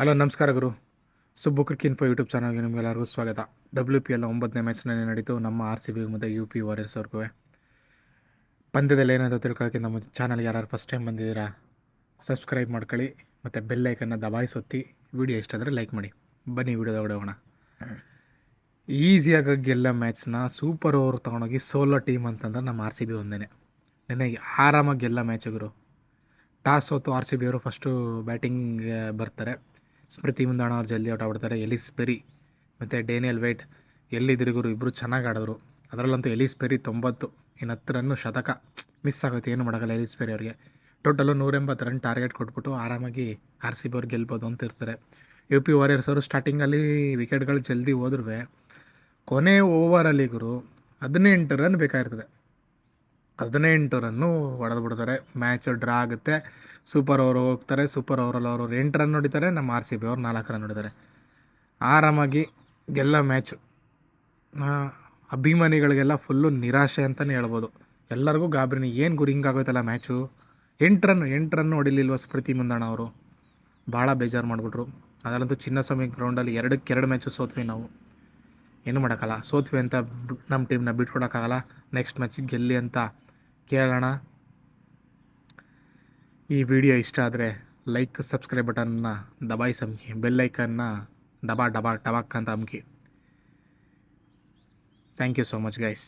Hello, ನಮಸ್ಕಾರ ಗುರು. Subbu cric info YouTube ಚಾನಲ್ಗೆ ನಿಮಗೆಲ್ಲರಿಗೂ ಸ್ವಾಗತ. ಡಬ್ಲ್ಯೂ ಪಿ ಎಲ್ ಒಂಬತ್ತನೇ ಮ್ಯಾಚ್ನಲ್ಲಿ ನಡೀತು ನಮ್ಮ ಆರ್ ಸಿ ಬಿ ಮತ್ತು ಯು ಪಿ ವಾರಿಯರ್ಸ್ ಅವ್ರಿಗೂ. ಪಂದ್ಯದಲ್ಲಿ ಏನಾದರೂ ತಿಳ್ಕೊಳ್ಳೋಕ್ಕೆ ನಮ್ಮ ಚಾನಲ್ಗೆ ಯಾರು ಫಸ್ಟ್ ಟೈಮ್ ಬಂದಿದ್ದೀರಾ ಸಬ್ಸ್ಕ್ರೈಬ್ ಮಾಡ್ಕೊಳ್ಳಿ ಮತ್ತು ಬೆಲ್ ಐಕನ್ನ ದಬಾಯಿಸೊತ್ತಿ ವಿಡಿಯೋ ಇಷ್ಟ ಆದರೆ ಲೈಕ್ ಮಾಡಿ. ಬನ್ನಿ ವಿಡಿಯೋದ ಹೋಗೋಣ. ಈಸಿಯಾಗಿ ಗೆಲ್ಲ ಮ್ಯಾಚ್ನ ಸೂಪರ್ ಓವರ್ ತೊಗೊಂಡೋಗಿ ಸೋಲೋ ಟೀಮ್ ಅಂತಂದ್ರೆ ನಮ್ಮ ಆರ್ ಸಿ ಬಿ ಒಂದೇ ನನಗೆ ಆರಾಮಾಗಿ ಗೆಲ್ಲ ಮ್ಯಾಚ್ ಗುರು. ಟಾಸ್ ಹೊತ್ತು ಆರ್ ಸಿ ಬಿ ಅವರು ಫಸ್ಟು ಬ್ಯಾಟಿಂಗ್ ಬರ್ತಾರೆ. ಸ್ಮೃತಿ ಮುಂದಾಣ ಅವ್ರು ಜಲ್ದಿ ಔಟ್ ಆಗ್ಬಿಡ್ತಾರೆ. ಎಲಿಸ್ ಪೆರಿ ಮತ್ತು ಡೇನಿಯಲ್ ವೇಟ್ ಎಲ್ಲಿದ್ರಿಗೂ ಇಬ್ಬರು ಚೆನ್ನಾಗಿ ಆಡಿದ್ರು. ಅದರಲ್ಲಂತೂ ಎಲಿಸ್ ಪೆರಿ ತೊಂಬತ್ತು ಇನ್ನು ಹತ್ತು ರನ್ನು ಶತಕ. ಮಿಸ್ ಆಗುತ್ತೆ ಏನು ಮಾಡೋಕ್ಕಲ್ಲ ಎಲಿಸ್ ಪೆರಿ ಅವರಿಗೆ. ಟೋಟಲು ನೂರೆಂಬತ್ತು ರನ್ ಟಾರ್ಗೆಟ್ ಕೊಟ್ಬಿಟ್ಟು ಆರಾಮಾಗಿ ಆರ್ ಸಿ ಬಿ ಅವ್ರು ಗೆಲ್ಬೋದು ಅಂತ ಇರ್ತಾರೆ. ಯು ಪಿ ವಾರಿಯರ್ಸ್ ಅವರು ಸ್ಟಾರ್ಟಿಂಗಲ್ಲಿ ವಿಕೆಟ್ಗಳು ಜಲ್ದಿ ಹೋದ್ರೂ ಕೊನೆ ಓವರಲ್ಲಿ ಗುರು, ಹದಿನೆಂಟು ರನ್ ಬೇಕಾಗಿರ್ತದೆ. ಹದಿನೆಂಟು ರನ್ನು ಹೊಡೆದು ಬಿಡ್ತಾರೆ ಮ್ಯಾಚ್ ಡ್ರಾ ಆಗುತ್ತೆ. ಸೂಪರ್ ಓವರ್ ಹೋಗ್ತಾರೆ. ಸೂಪರ್ ಓವರಲ್ಲಿ ಅವರು ಎಂಟು ರನ್ ಹೊಡಿತಾರೆ. ನಮ್ಮ ಆರ್ ಸಿ ಬಿ ಅವ್ರು ನಾಲ್ಕು ರನ್ ಹೊಡಿತಾರೆ. ಆರಾಮಾಗಿ ಗೆಲ್ಲ ಮ್ಯಾಚು ಅಭಿಮಾನಿಗಳಿಗೆಲ್ಲ ಫುಲ್ಲು ನಿರಾಶೆ ಅಂತಲೇ ಹೇಳ್ಬೋದು. ಎಲ್ಲರಿಗೂ ಗಾಬರಿನಿ. ಏನು ಗುರಿಂಗ್ ಹಿಂಗಾಗೋಯ್ತಲ್ಲ ಮ್ಯಾಚು ಎಂಟು ರನ್ ಎಂಟು ರನ್ ಹೊಡಿಲಿಲ್ವ ಸ್ಮೃತಿ ಮುಂದಣ ಅವರು? ಭಾಳ ಬೇಜಾರು ಮಾಡಿಬಿಟ್ರು. ಅದರಲ್ಲಂತೂ ಚಿನ್ನಸ್ವಾಮಿ ಗ್ರೌಂಡಲ್ಲಿ ಎರಡಕ್ಕೆ ಎರಡು ಮ್ಯಾಚು ಸೋತ್ವಿ ನಾವು. ಏನು ಮಾಡೋಕ್ಕಲ್ಲ ಸೋತ್ವಿ ಅಂತ ನಮ್ಮ ಟೀಮ್ನ ಬಿಟ್ಕೊಡೋಕ್ಕಾಗಲ್ಲ. ನೆಕ್ಸ್ಟ್ ಮ್ಯಾಚ್ ಗೆಲ್ಲಿ ಅಂತ ಕೇಳೋಣ. ಈ ವಿಡಿಯೋ ಇಷ್ಟ ಆದರೆ ಲೈಕ್ ಸಬ್ಸ್ಕ್ರೈಬ್ ಬಟನ್ನ ದಬಾಯಿಸಿ ಅಮ್ಕಿ ಬೆಲ್ಲೈಕನ್ನ ಡಬಾ ಡಬಾ ಡಬಾಕ್ ಅಂತ ಅಮ್ಕಿ thank you so much guys